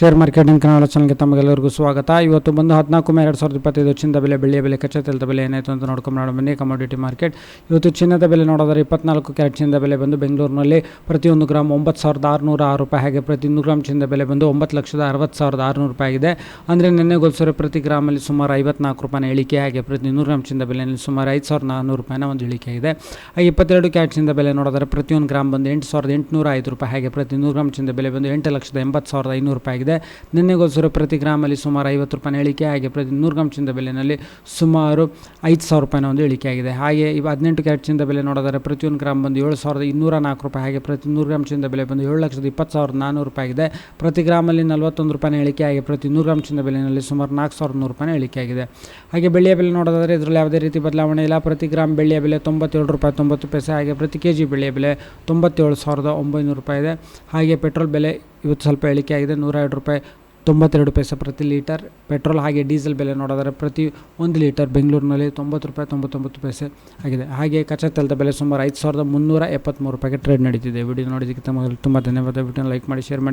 Share marketing Kannada ಚಾನಲ್ಗೆ ತಮಗೆಲ್ಲರಿಗೂ ಸ್ವಾಗತ. ಇವತ್ತು ಬಂದು ಹದಿನಾಲ್ಕು ಮೇ ಎರಡು ಸಾವಿರದ ಇಪ್ಪತ್ತೈದು ಚಿನ್ನದ ಬೆಲೆ, ಬೆಳ್ಳಿಯ ಬೆಲೆ, ಕಚ್ಚಾ ತೆಲದ ಬೆಲೆ ಏನಾಯಿತು ಅಂತ ನೋಡ್ಕೊಂಡು ಬನ್ನಿ ಕಮೋಡಿಟಿ ಮಾರ್ಕೆಟ್ ಇವತ್ತು ಚಿನ್ನದ ಬೆಲೆ ನೋಡೋದ್ರೆ ಇಪ್ಪತ್ನಾಲ್ಕು ಕ್ಯಾರೆಟ್ ಚಿನ್ನದ ಬೆಲೆ ಬಂದು ಬೆಂಗಳೂರಿನಲ್ಲಿ ಪ್ರತಿಯೊಂದು ಗ್ರಾಮ್ ಒಂಬತ್ತು ಸಾವಿರದ ಆರುನೂರ ಆರು ರೂಪಾಯಿ ಹಾಗೆ ಪ್ರತಿ ನೂರು ಗ್ರಾಮ್ ಚಿನ್ನದ ಬೆಲೆ ಬಂದು ಒಂಬತ್ತು ಲಕ್ಷದ ಅರವತ್ತು ಸಾವಿರದ ಆರುನೂರು ರೂಪಾಯಿ ಆಗಿದೆ. ಅಂದರೆ ನಿನ್ನೆ ಹೋಲಿಸಿದ್ರೆ ಪ್ರತಿ ಗ್ರಾಮಲ್ಲಿ ಸುಮಾರು ಐವತ್ನಾಲ್ಕು ರೂಪಾಯಿನ ಇಳಿಕೆ ಹಾಗೆ ಪ್ರತಿ ನೂರು ಗ್ರಾಮ್ ಚಿನ್ನದ ಬೆಲೆಯಲ್ಲಿ ಸುಮಾರು ಐದು ಸಾವಿರದ ನಾನ್ನೂರು ರೂಪಾಯಿನ ಒಂದು ಇಳಿಕೆ ಆಗಿದೆ ಹಾಗೆ ಇಪ್ಪತ್ತೆರಡು ಕ್ಯಾರೆಟ್ ಚಿನ್ನದ ಬೆಲೆ ನೋಡಿದ್ರೆ ಪ್ರತಿಯೊಂದು ಗ್ರಾಮ್ ಬಂದು ಎಂಟು ಸಾವಿರದ ಎಂಟುನೂರ ಐದು ರೂಪಾಯಿ ಹಾಗೆ ಪ್ರತಿ ನೂರು ಗ್ರಾಮ್ ಚಿನ್ನದ ಬೆಲೆ ಬಂದು ಎಂಟು ಲಕ್ಷದ ಎಂಬತ್ತು ಸಾವಿರದ ಐನೂರು ರೂಪಾಯಿ ಆಗಿದೆ. ನಿನ್ನೆಗೋಸ್ಕರ ಪ್ರತಿ ಗ್ರಾಮಲ್ಲಿ ಸುಮಾರು ಐವತ್ತು ರೂಪಾಯಿನ ಇಳಿಕೆ ಹಾಗೆ ಪ್ರತಿ ನೂರು ಗ್ರಾಮ್ ಚಿಂದ ಬೆಲೆಯಲ್ಲಿ ಸುಮಾರು ಐದು ಸಾವಿರ ರೂಪಾಯಿನ ಒಂದು ಇಳಿಕೆ ಆಗಿದೆ. ಹಾಗೆ ಇವು ಹದಿನೆಂಟು ಕ್ಯಾರೆಟ್ ಚಿನ್ನದ ಬೆಲೆ ನೋಡಿದರೆ ಪ್ರತಿಯೊಂದು ಗ್ರಾಮ್ ಬಂದು ಏಳು ಸಾವಿರದ ಇನ್ನೂರ ನಾಲ್ಕು ರೂಪಾಯಿ, ಹಾಗೆ ಪ್ರತಿ ನೂರು ಗ್ರಾಮ್ ಚಿಂದ ಬೆಲೆ ಬಂದು ಏಳು ಲಕ್ಷದ ಇಪ್ಪತ್ತು ಸಾವಿರದ ನಾನ್ನೂರು ರೂಪಾಯಿ ಆಗಿದೆ. ಪ್ರತಿ ಗ್ರಾಮಲ್ಲಿ ನಲವತ್ತೊಂದು ರೂಪಾಯಿ ಇಳಿಕೆ ಹಾಗೆ ಪ್ರತಿ ನೂರು ಗ್ರಾಮ್ ಚಿನ್ನದ ಬೆಲೆಯಲ್ಲಿ ಸುಮಾರು ನಾಲ್ಕು ಸಾವಿರದ ನೂರು ರೂಪಾಯಿನ ಇಳಿಕೆ ಆಗಿದೆ. ಹಾಗೆ ಬೆಳ್ಳಿಯ ಬೆಲೆ ನೋಡೋದಾದರೆ ಇದರಲ್ಲಿ ಯಾವುದೇ ರೀತಿ ಬದಲಾವಣೆ ಇಲ್ಲ. ಪ್ರತಿ ಗ್ರಾಮ್ ಬೆಳ್ಳಿಯ ಬೆಲೆ ತೊಂಬತ್ತೇಳು ರೂಪಾಯಿ ತೊಂಬತ್ತು ಪೈಸೆ, ಹಾಗೆ ಪ್ರತಿ ಕೆ ಜಿ ಬೆಳ್ಳಿಯ ಬೆಲೆ ತೊಂಬತ್ತೇಳು ಸಾವಿರದ ಒಂಬೈನೂರು ರೂಪಾಯಿ ಇದೆ. ಹಾಗೆ ಪೆಟ್ರೋಲ್ ಬೆಲೆ ಇವತ್ತು ಸ್ವಲ್ಪ ಇಳಿಕೆ ಆಗಿದೆ. ನೂರ ಎರಡು ರೂಪಾಯಿ, ತೊಂಬತ್ತೆರಡು ಪೈಸೆ ಪ್ರತಿ ಲೀಟರ್ ಪೆಟ್ರೋಲ್ ಹಾಗೆ ಡೀಸೆಲ್ ಬೆಲೆ ನೋಡಿದರೆ ಪ್ರತಿ ಒಂದು ಲೀಟರ್ ಬೆಂಗಳೂರಿನಲ್ಲಿ ತೊಂಬತ್ತು ರೂಪಾಯಿ, ತೊಂಬತ್ತೊಂಬತ್ತು ಪೈಸೆ ಆಗಿದೆ. ಹಾಗೆ ಕಚ್ಚಾ ತೈಲದ ಬೆಲೆ ಸುಮಾರು ಐದು ಸಾವಿರದ ಮುನ್ನೂರ ಎಪ್ಪತ್ತ್ಮೂರು ರೂಪಾಯಿಗೆ ಟ್ರೇಡ್ ನಡೀತಿದೆ. ವಿಡಿಯೋ ನೋಡಿದ್ದಕ್ಕಿಂತ ಮೊದಲು ತುಂಬ ಧನ್ಯವಾದ. ವಿಡಿಯೋ ಲೈಕ್ ಮಾಡಿ ಶೇರ್ ಮಾಡಿ.